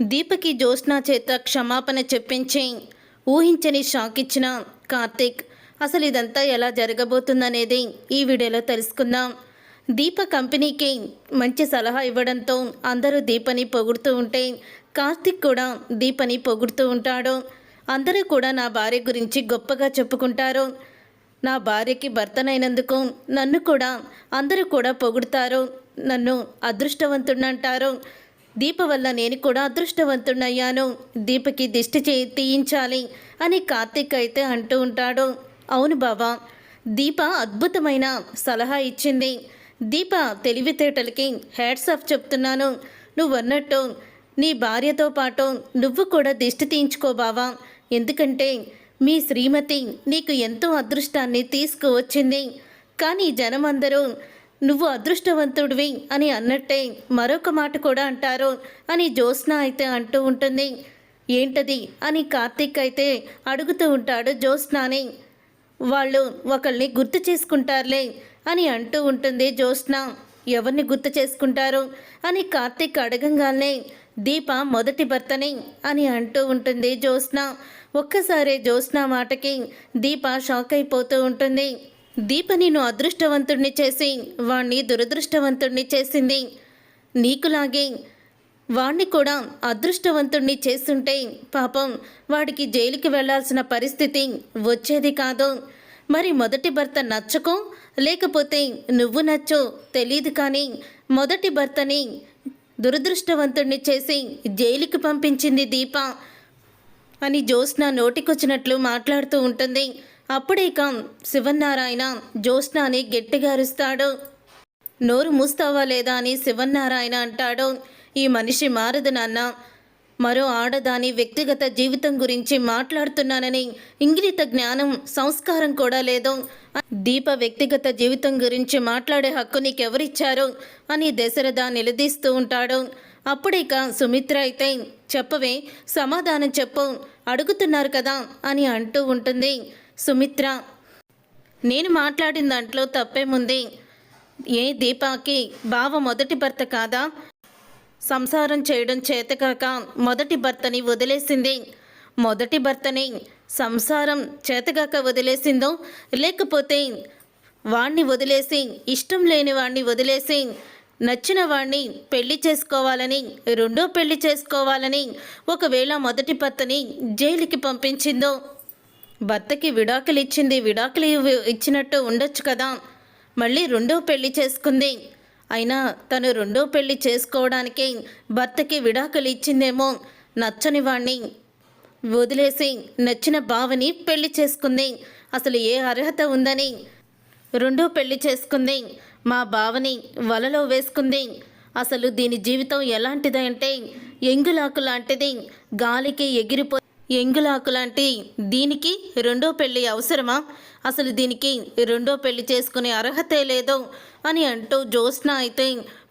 దీపకి జ్యోత్స్న చేత క్షమాపణ చెప్పించి ఊహించని షాక్ ఇచ్చిన కార్తీక్ అసలు ఇదంతా ఎలా జరగబోతుందనేది ఈ వీడియోలో తెలుసుకుందాం. దీప కంపెనీకి మంచి సలహా ఇవ్వడంతో అందరూ దీపని పొగుడుతూ ఉంటే కార్తీక్ కూడా దీపని పొగుడుతూ ఉంటాడు. అందరూ కూడా నా భార్య గురించి గొప్పగా చెప్పుకుంటారు. నా భార్యకి భర్తనైనందుకు నన్ను కూడా అందరూ కూడా పొగుడుతారు. నన్ను అదృష్టవంతుడంటారు దీప వల్ల నేను కూడా అదృష్టవంతుడయ్యాను. దీపకి దిష్టి చే తీయించాలి అని కార్తీక్ అయితే అంటూ ఉంటాడు. అవును బాబా దీప అద్భుతమైన సలహా ఇచ్చింది. దీప తెలివితేటలకి హ్యాట్స్ ఆఫ్ చెప్తున్నాను. నువ్వు అన్నట్టు నీ భార్యతో పాటు నువ్వు కూడా దిష్టి తీయించుకో బావా. ఎందుకంటే మీ శ్రీమతి నీకు ఎంతో అదృష్టాన్ని తీసుకువచ్చింది. కానీ జనం అందరూ నువ్వు అదృష్టవంతుడివి అని అన్నట్టే మరొక మాట కూడా అంటారు అని జ్యోత్స్న అయితే అంటూ ఉంటుంది. ఏంటది? అని కార్తీక్ అయితే అడుగుతూ ఉంటాడు జ్యోత్స్నాని. వాళ్ళు ఒకళ్ళని గుర్తు చేసుకుంటారులే అని అంటూ ఉంటుంది జ్యోత్స్న. ఎవరిని గుర్తు చేసుకుంటారు? అని కార్తీక్ అడగంగానే దీప మొదటి భర్తని అని అంటూ ఉంటుంది జ్యోత్స్న. ఒక్కసారి జ్యోత్స్న మాటకి దీప షాక్ అయిపోతూ ఉంటుంది. దీప నిన్ను అదృష్టవంతుణ్ణి చేసి వాణ్ణి దురదృష్టవంతుణ్ణి చేసింది. నీకులాగే వాణ్ణి కూడా అదృష్టవంతుణ్ణి చేస్తుంటే పాపం వాడికి జైలుకి వెళ్ళాల్సిన పరిస్థితి వచ్చేది కాదు. మరి మొదటి భర్త నచ్చకో లేకపోతే నువ్వు నచ్చో తెలియదు కానీ మొదటి భర్తని దురదృష్టవంతుణ్ణి చేసి జైలుకి పంపించింది దీప అని జ్యోత్స్న నోటికొచ్చినట్లు మాట్లాడుతూ ఉంటుంది. అప్పుడేక శివన్నారాయణ జ్యోత్స్నాని గట్టిగా అరుస్తాడు. నోరు మూస్తావా లేదా అని శివన్నారాయణ అంటాడు. ఈ మనిషి మారదు నాన్న. మరో ఆడదాని వ్యక్తిగత జీవితం గురించి మాట్లాడుతున్నానని ఇంగిత జ్ఞానం సంస్కారం కూడా లేదు. దీప వ్యక్తిగత జీవితం గురించి మాట్లాడే హక్కు నీకెవరిచ్చారు? అని దశరథ నిలదీస్తూ ఉంటాడు. అప్పుడిక సుమిత్ర అయితే చెప్పవే సమాధానం చెప్పు అడుగుతున్నారు కదా అని అంటూ ఉంటుంది. సుమిత్ర నేను మాట్లాడిన దాంట్లో తప్పేముంది ఏ దీపాకి బావ మొదటి భర్త కాదా? సంసారం చేయడం చేతకాక మొదటి భర్తని వదిలేసింది. మొదటి భర్తని సంసారం చేతగాక వదిలేసిందో లేకపోతే వాణ్ణి వదిలేసి ఇష్టం లేని వాణ్ణి వదిలేసి నచ్చిన వాణ్ణి పెళ్ళి చేసుకోవాలని రెండో పెళ్ళి చేసుకోవాలని ఒకవేళ మొదటి భర్తని జైలుకి పంపించిందో భర్తకి విడాకులు ఇచ్చింది. విడాకులు ఇచ్చినట్టు ఉండొచ్చు కదా. మళ్ళీ రెండో పెళ్ళి చేసుకుంది. అయినా తను రెండో పెళ్ళి చేసుకోవడానికి భర్తకి విడాకులు ఇచ్చిందేమో నచ్చని వాణ్ణి. వదిలేసి నచ్చిన బావని పెళ్ళి చేసుకుంది. అసలు ఏ అర్హత ఉందని. రెండో పెళ్ళి చేసుకుంది. మా బావని వలలో వేసుకుంది. అసలు దీని జీవితం ఎలాంటిదంటే ఎంగులాకు లాంటిది. గాలికి ఎగిరిపో ఎంగులాకు లాంటి దీనికి రెండో పెళ్ళి అవసరమా? అసలు దీనికి రెండో పెళ్ళి చేసుకునే అర్హతే లేదో అని అంటూ జ్యోత్స్న అయితే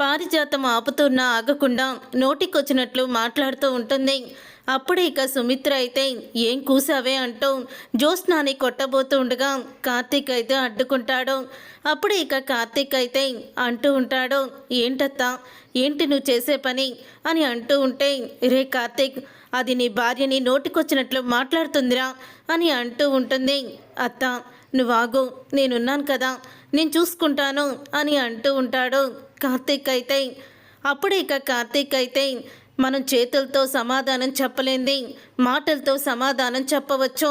పారిజాతం ఆపుతున్నా ఆగకుండా నోటికొచ్చినట్లు మాట్లాడుతూ ఉంటుంది. అప్పుడే ఇక సుమిత్ర అయితే ఏం కూసావే? అంటూ జ్యోత్స్నాని కొట్టబోతూ ఉండగా కార్తీక్ అయితే అడ్డుకుంటాడు. అప్పుడే ఇక కార్తీక్ అయితే అంటూ ఉంటాడు ఏంటత్తా? ఏంటి నువ్వు చేసే పని? అని అంటూ ఉంటే రే కార్తీక్ అది నీ భార్యని నోటికొచ్చినట్లు మాట్లాడుతుందిరా అని అంటూ ఉంటుంది. అత్త నువ్వాగు నేనున్నాను కదా నేను చూసుకుంటాను అని అంటూ ఉంటాడు కార్తీక్ అయితే. అప్పుడే ఇక కార్తీక్ అయితే మనం చేతులతో సమాధానం చెప్పలేంది మాటలతో సమాధానం చెప్పవచ్చు.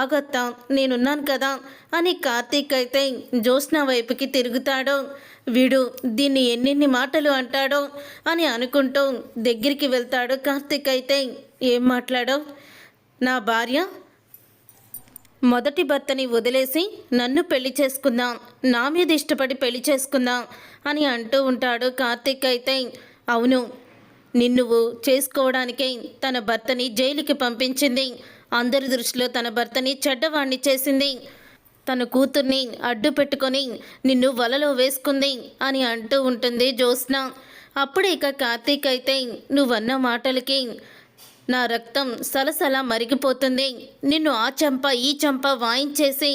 ఆగత్తా నేనున్నాను కదా అని కార్తీక్ అయితే జ్యోత్స్న వైపుకి తిరుగుతాడు. వీడు దీన్ని ఎన్నెన్ని మాటలు అంటాడో అని అనుకుంటూ దగ్గరికి వెళ్తాడు కార్తీక్ అయితే. ఏం మాట్లాడావు? నా భార్య? మొదటి భర్తని వదిలేసి నన్ను పెళ్ళి చేసుకుందాం నా మీద ఇష్టపడి పెళ్ళి చేసుకుందాం అని అంటూ ఉంటాడు కార్తీక్ అయితే. అవును నిన్ను చేసుకోవడానికే తన భర్తని జైలుకి పంపించింది. అందరి దృష్టిలో తన భర్తని చెడ్డవాణ్ణి చేసింది. తన కూతుర్ని అడ్డు పెట్టుకొని నిన్ను వలలో వేసుకుంది అని అంటూ ఉంటుంది జ్యోత్స్న. అప్పుడే ఇక కార్తీక్ అయితే నువ్వన్న మాటలకి నా రక్తం సలసల మరిగిపోతుంది. నిన్ను ఆ చెంప ఈ చెంప వాయించేసి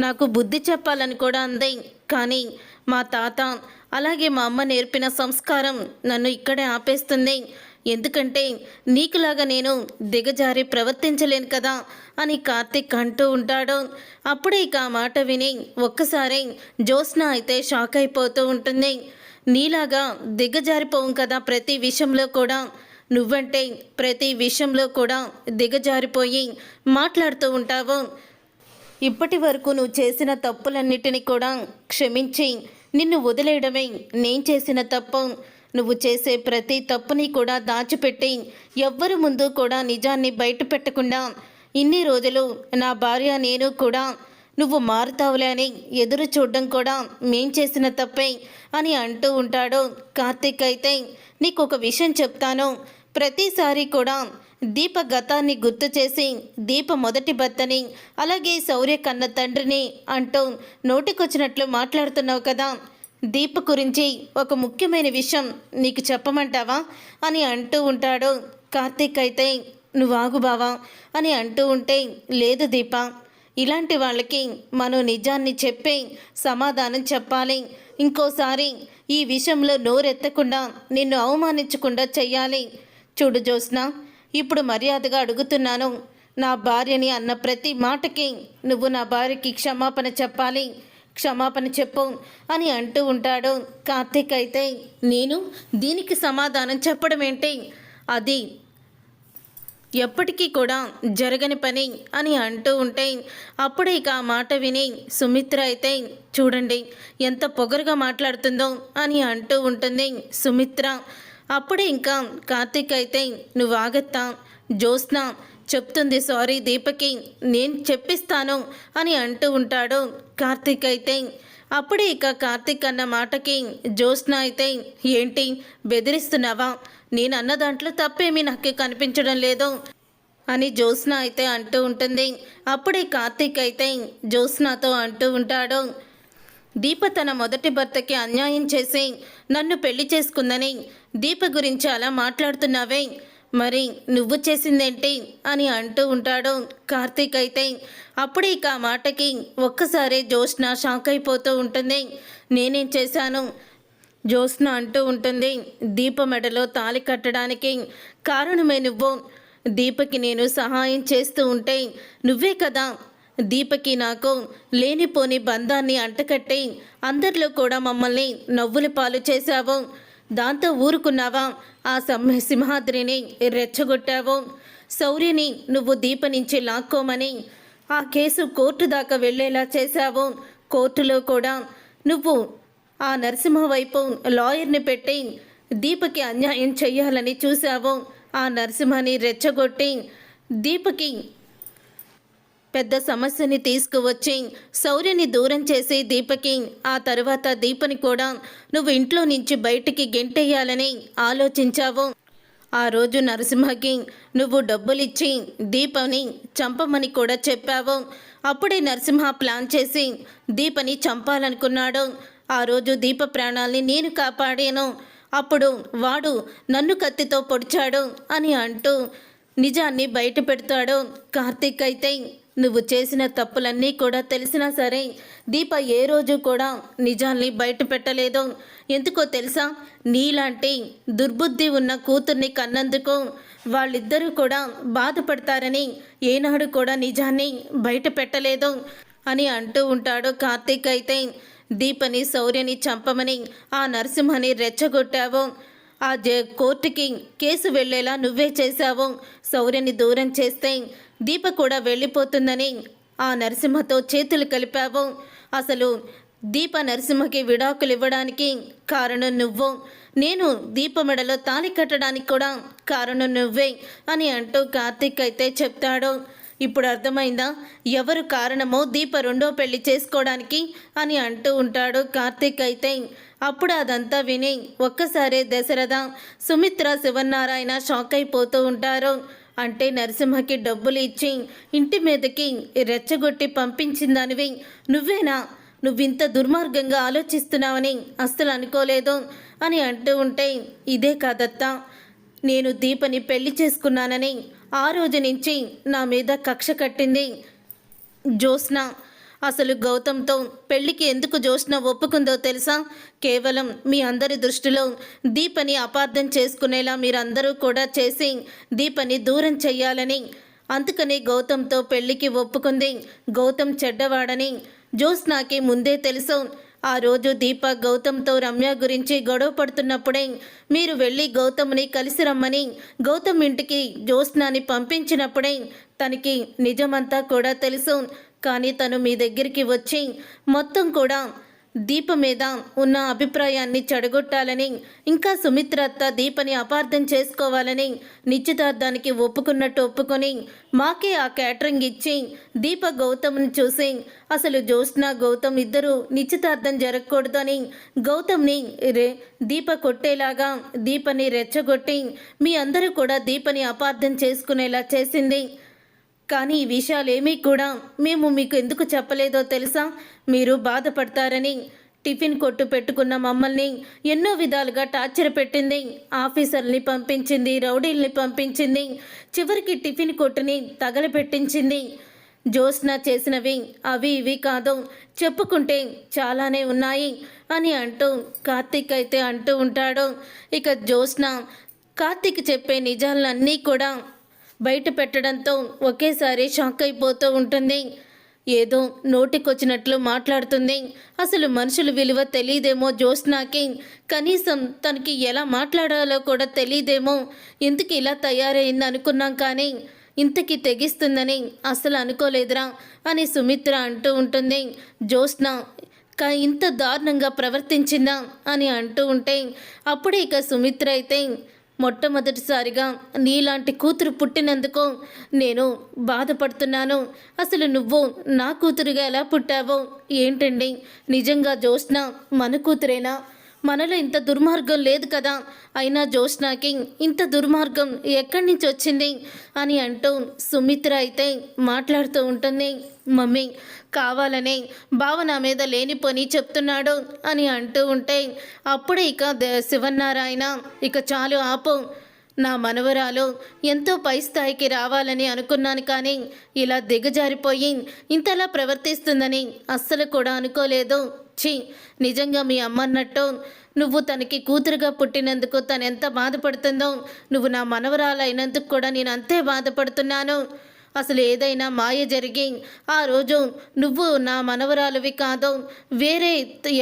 నాకు బుద్ధి చెప్పాలని కూడా అంది. కానీ మా తాత అలాగే మా అమ్మ నేర్పిన సంస్కారం నన్ను ఇక్కడే ఆపేస్తుంది. ఎందుకంటే నీకులాగా నేను దిగజారి ప్రవర్తించలేను కదా అని కార్తిక్ అంటూ ఉంటాడు. అప్పుడే ఇక ఆ మాట విని ఒక్కసారి జ్యోత్స్న అయితే షాక్ అయిపోతూ ఉంటుంది. నీలాగా దిగజారిపోవు కదా ప్రతి విషయంలో కూడా. నువ్వంటే ప్రతి విషయంలో కూడా దిగజారిపోయి మాట్లాడుతూ ఉంటావు. ఇప్పటి వరకు నువ్వు చేసిన తప్పులన్నిటిని కూడా క్షమించి నిన్ను వదిలేయడమే నేను చేసిన తప్పు. నువ్వు చేసే ప్రతి తప్పుని కూడా దాచిపెట్టి ఎవ్వరి ముందు కూడా నిజాన్ని బయట పెట్టకుండా ఇన్ని రోజులు నా భార్య నేను కూడా నువ్వు మారుతావులే అని ఎదురు చూడడం కూడా మేం చేసిన తప్పే అని అంటూ ఉంటాడు. కార్తీక్ అయితే నీకు ఒక విషయం చెప్తాను. ప్రతిసారి కూడా దీప గతాన్ని గుర్తు చేసి దీప మొదటి భర్తని అలాగే శౌర్య కన్న తండ్రిని అంటూ నోటికొచ్చినట్లు మాట్లాడుతున్నావు కదా. దీప గురించి ఒక ముఖ్యమైన విషయం నీకు చెప్పమంటావా? అని అంటూ ఉంటాడు. కార్తీక్ అయితే నువ్వు బావా అని అంటూ ఉంటే లేదు దీప. ఇలాంటి వాళ్ళకి మనం నిజాన్ని చెప్పి సమాధానం చెప్పాలి. ఇంకోసారి ఈ విషయంలో నోరెత్తకుండా నిన్ను అవమానించకుండా చెయ్యాలి. చూడు జ్యోత్స్న ఇప్పుడు మర్యాదగా అడుగుతున్నాను. నా భార్యని అన్న ప్రతి మాటకి నువ్వు నా భార్యకి క్షమాపణ చెప్పాలి. క్షమాపణ చెప్పు అని అంటూ ఉంటాడు. కార్తీక్ అయితే నేను దీనికి సమాధానం చెప్పడం ఏంటి? అది ఎప్పటికీ కూడా జరగని పని అని అంటూ ఉంటే అప్పుడే ఇక ఆ మాట విని సుమిత్ర అయితే చూడండి ఎంత పొగరుగా మాట్లాడుతుందో అని అంటూ ఉంటుంది సుమిత్ర. అప్పుడే ఇంకా కార్తీక్ అయితే నువ్వు ఆగత్తా. జ్యోత్స్న చెప్తుంది సారీ దీపకి నేను చెప్పిస్తాను అని అంటూ ఉంటాడు కార్తీక్ అయితే అప్పుడే ఇక కార్తీక్ అన్న మాటకి జ్యోత్స్న అయితే ఏంటి బెదిరిస్తున్నావా? నేను అన్న దాంట్లో తప్పేమీ నాకు కనిపించడం లేదు అని జ్యోత్స్న అయితే అంటూ ఉంటుంది. అప్పుడే కార్తీక్ అయితే జ్యోత్స్నతో అంటూ ఉంటాడు దీప తన మొదటి భర్తకి అన్యాయం చేసి నన్ను పెళ్ళి చేసుకుందని. దీప గురించి అలా మాట్లాడుతున్నావే. మరి నువ్వు చేసిందేంటి అని అంటూ ఉంటాడు కార్తీక్ అయితే. అప్పుడు ఇక ఆ మాటకి ఒక్కసారి జ్యోత్స్న షాక్ అయిపోతూ ఉంటుంది. నేనేం చేశాను? జ్యోత్స్న అంటూ ఉంటుంది. దీప మెడలో తాళి కట్టడానికి కారణమే నువ్వు. దీపకి నేను సహాయం చేస్తూ ఉంటే నువ్వే కదా దీపకి నాకు లేనిపోని బంధాన్ని అంటకట్టి అందరిలో కూడా మమ్మల్ని నవ్వుల పాలు చేశావు. దాంతో ఊరుకున్నావా? ఆ సమ్మె సింహాద్రిని రెచ్చగొట్టావు. శౌర్యని నువ్వు దీప నుంచి లాక్కోమని ఆ కేసు కోర్టు దాకా వెళ్ళేలా చేశావు. కోర్టులో కూడా నువ్వు ఆ నరసింహ వైపు లాయర్ని పెట్టి దీపకి అన్యాయం చేయాలని చూశావు. ఆ నరసింహని రెచ్చగొట్టి దీపకి పెద్ద సమస్యని తీసుకువచ్చి శౌర్యని దూరం చేసి దీపకి ఆ తర్వాత దీపని కూడా నువ్వు ఇంట్లో నుంచి బయటికి గెంటేయాలని ఆలోచించావు. ఆ రోజు నరసింహకి నువ్వు డబ్బులిచ్చి దీపని చంపమని కూడా చెప్పావు. అప్పుడే నరసింహ ప్లాన్ చేసి దీపని చంపాలనుకున్నాడు. ఆ రోజు దీప ప్రాణాల్ని నేను కాపాడాను. అప్పుడు వాడు నన్ను కత్తితో పొడిచాడు అని అంటూ నిజాన్ని బయట పెడతాడు కార్తీక్ అయితే. నువ్వు చేసిన తప్పులన్నీ కూడా తెలిసినా సరే దీప ఏ రోజు కూడా నిజాన్ని బయట పెట్టలేదు. ఎందుకో తెలుసా? నీలాంటి దుర్బుద్ధి ఉన్న కూతుర్ని కన్నందుకు వాళ్ళిద్దరూ కూడా బాధపడతారని ఏనాడు కూడా నిజాన్ని బయట పెట్టలేదు అని అంటూ ఉంటాడు కార్తీక్. అయితే దీపని శౌర్యని చంపమని ఆ నరసింహని రెచ్చగొట్టావు. ఆ జ కోర్టుకి కేసు వెళ్ళేలా నువ్వే చేశావు. సౌర్యని దూరం చేస్తే దీప కూడా వెళ్ళిపోతుందని ఆ నరసింహతో చేతులు కలిపావు. అసలు దీప నరసింహకి విడాకులు ఇవ్వడానికి కారణం నువ్వు. నేను దీప మెడలో తాళి కట్టడానికి కూడా కారణం నువ్వే అని అంటూ కార్తీక్ అయితే చెప్తాడు. ఇప్పుడు అర్థమైందా? ఎవరు కారణమో దీప రెండో పెళ్ళి చేసుకోవడానికి అని అంటూ ఉంటాడు కార్తీక్ అయితే. అప్పుడు అదంతా విని ఒక్కసారే దశరథ సుమిత్ర శివనారాయణ షాక్ అయిపోతూ ఉంటారు. అంటే నరసింహకి డబ్బులు ఇచ్చి ఇంటి మీదకి రెచ్చగొట్టి పంపించిందనివి. నువ్వేనా? నువ్వింత దుర్మార్గంగా ఆలోచిస్తున్నావని అస్సలు అనుకోలేదు అని అంటూ ఉంటే ఇదే కాదత్తా. నేను దీపని పెళ్ళి చేసుకున్నానని ఆ రోజు నుంచి నా మీద కక్ష కట్టింది జ్యోత్స్న. అసలు గౌతమ్తో పెళ్ళికి ఎందుకు జోష్న ఒప్పుకుందో తెలుసా? కేవలం మీ అందరి దృష్టిలో దీపని అపార్థం చేసుకునేలా మీరందరూ కూడా చేసి దీపని దూరం చెయ్యాలని. అందుకని గౌతమ్తో పెళ్ళికి ఒప్పుకుంది గౌతమ్ చెడ్డవాడని. జ్యోత్స్నాకి ముందే తెలుసు ఆ రోజు దీప గౌతమ్తో రమ్య గురించి గొడవ పడుతున్నప్పుడే మీరు వెళ్ళి గౌతమ్ని కలిసి రమ్మని గౌతమ్ ఇంటికి జ్యోత్స్నాని పంపించినప్పుడే తనకి నిజమంతా కూడా తెలుసు. కానీ తను మీ దగ్గరికి వచ్చి మొత్తం కూడా దీప మీద ఉన్న అభిప్రాయాన్ని చెడగొట్టాలని ఇంకా సుమిత్రత్త దీపని అపార్థం చేసుకోవాలని నిశ్చితార్థానికి ఒప్పుకున్నట్టు ఒప్పుకొని మాకే ఆ క్యాటరింగ్ ఇచ్చి దీప గౌతమ్ని చూసి అసలు జ్యోత్స్న గౌతమ్ ఇద్దరు నిశ్చితార్థం జరగకూడదని గౌతమ్ని రే దీప కొట్టేలాగా దీపని రెచ్చగొట్టి మీ అందరూ కూడా దీపని అపార్థం చేసుకునేలా చేసింది. కానీ ఈ విషయాలేమీ కూడా మేము మీకు ఎందుకు చెప్పలేదో తెలుసా? మీరు బాధపడతారని టిఫిన్ కొట్టు పెట్టుకున్న మమ్మల్ని ఎన్నో విధాలుగా టార్చర్ పెట్టింది. ఆఫీసర్ని పంపించింది రౌడీల్ని పంపించింది చివరికి టిఫిన్ కొట్టుని తగలపెట్టించింది జ్యోత్స్న చేసినవి అవి ఇవి కాదు చెప్పుకుంటే చాలానే ఉన్నాయి అని అంటూ కార్తీక్ అయితే అంటూ ఉంటాడు. ఇక జ్యోత్స్న కార్తీక్ చెప్పే నిజాలన్నీ కూడా బయట పెట్టడంతో ఒకేసారి షాక్ అయిపోతూ ఉంటుంది. ఏదో నోటికొచ్చినట్లు మాట్లాడుతుంది. అసలు మనుషుల విలువ తెలియదేమో జ్యోత్స్నాకి. కనీసం తనకి ఎలా మాట్లాడాలో కూడా తెలియదేమో. ఎందుకు ఇలా తయారైంది అనుకున్నాం కానీ ఇంతకి తెగిస్తుందని అసలు అనుకోలేదురా అని సుమిత్ర అంటూ ఉంటుంది. జ్యోత్స్న ఇంత దారుణంగా ప్రవర్తించిందా? అని అంటూ ఉంటే అప్పుడే ఇక సుమిత్ర అయితే మొట్టమొదటిసారిగా నీలాంటి కూతురు పుట్టినందుకు నేను బాధపడుతున్నాను. అసలు నువ్వు నా కూతురుగా ఎలా పుట్టావో ఏంటండి? నిజంగా జోష్న మన కూతురేనా? మనలో ఇంత దుర్మార్గం లేదు కదా? అయినా జోష్నాకి ఇంత దుర్మార్గం ఎక్కడి నుంచి వచ్చింది? అని అంటూ సుమిత్ర అయితే మాట్లాడుతూ ఉంటుంది. మమ్మీ కావాలనే బావ నా మీద లేనిపోని చెప్తున్నాడు అని అంటూ ఉంటే అప్పుడే ఇక ద- శివన్నారాయణ ఇక చాలు ఆపు. నా మనవరాలు ఎంతో పై స్థాయికి రావాలని అనుకున్నాను కానీ ఇలా దిగజారిపోయి ఇంతలా ప్రవర్తిస్తుందని అస్సలు కూడా అనుకోలేదు. ఛీ నిజంగా మీ అమ్మన్నట్టు నువ్వు తనకి కూతురుగా పుట్టినందుకు తను ఎంత బాధపడుతుందో నువ్వు నా మనవరాలైనందుకు కూడా నేను అంతే బాధపడుతున్నాను. అసలు ఏదైనా మాయ జరిగి ఆ రోజు నువ్వు నా మనవరాలువి కాదు వేరే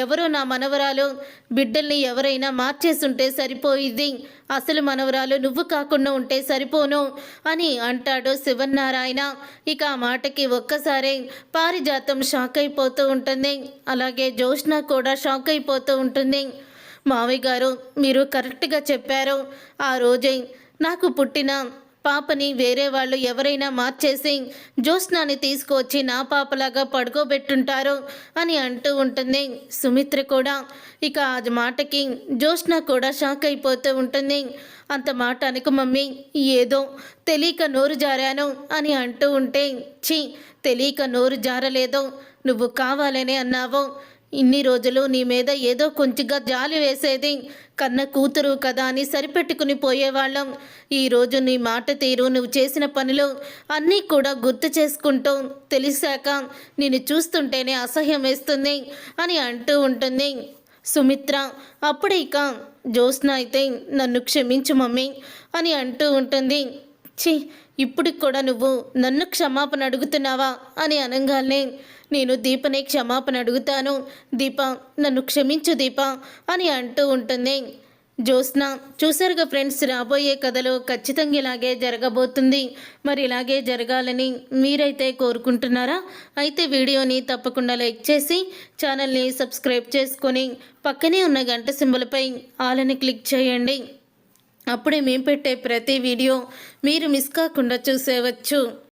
ఎవరో నా మనవరాలు బిడ్డల్ని ఎవరైనా మార్చేసుంటే సరిపోయింది అసలు మనవరాలు నువ్వు కాకుండా ఉంటే సరిపోను అని అంటాడు శివన్నారాయణ. ఇక ఆ మాటకి ఒక్కసారే పారిజాతం షాక్ అయిపోతూ ఉంటుంది. అలాగే జోష్న కూడా షాక్ అయిపోతూ ఉంటుంది. మావి గారు మీరు కరెక్ట్గా చెప్పారు. ఆ రోజే నాకు పుట్టిన పాపని వేరే వాళ్ళు ఎవరైనా మార్చేసి జ్యోత్స్నాని తీసుకువచ్చి నా పాపలాగా పడుకోబెట్టుంటారు అని అంటూ ఉంటుంది. సుమిత్ర కూడా ఇక ఆ మాటకి జ్యోత్స్న కూడా షాక్ అయిపోతూ ఉంటుంది. అంత మాట అనుకు మమ్మీ ఏదో తెలియక నోరు జారాను అని అంటూ ఉంటే ఛీ తెలియక నోరు జారలేదో. నువ్వు కావాలనే అన్నావో. ఇన్ని రోజులు నీ మీద ఏదో కొంచెంగా జాలి వేసేది కన్న కూతురు కదా అని సరిపెట్టుకుని పోయేవాళ్ళం. ఈరోజు నీ మాట తీరు నువ్వు చేసిన పనులు అన్నీ కూడా గుర్తు చేసుకుంటూ తెలిసాక నేను చూస్తుంటేనే అసహ్యం వేస్తుంది అని అంటూ ఉంటుంది. సుమిత్ర అప్పుడే ఇక జ్యోత్స్న అయితే నన్ను క్షమించు మమ్మీ అని అంటూ ఉంటుంది. ఛీ ఇప్పుడు కూడా నువ్వు నన్ను క్షమాపణ అడుగుతున్నావా? అని అనగానే నేను దీపనే క్షమాపణ అడుగుతాను. దీప నన్ను క్షమించు దీప అని అంటూ ఉంటుంది. జ్యోత్స్న చూసారుగా ఫ్రెండ్స్ రాబోయే కథలో ఖచ్చితంగా ఇలాగే జరగబోతుంది. మరి ఇలాగే జరగాలని మీరైతే కోరుకుంటున్నారా? అయితే వీడియోని తప్పకుండా లైక్ చేసి ఛానల్ని సబ్స్క్రైబ్ చేసుకొని పక్కనే ఉన్న గంట సింబల్పై ఆలని క్లిక్ చేయండి. అప్పుడే మేము పెట్టే ప్రతి వీడియో మీరు మిస్ కాకుండా చూసేవచ్చు.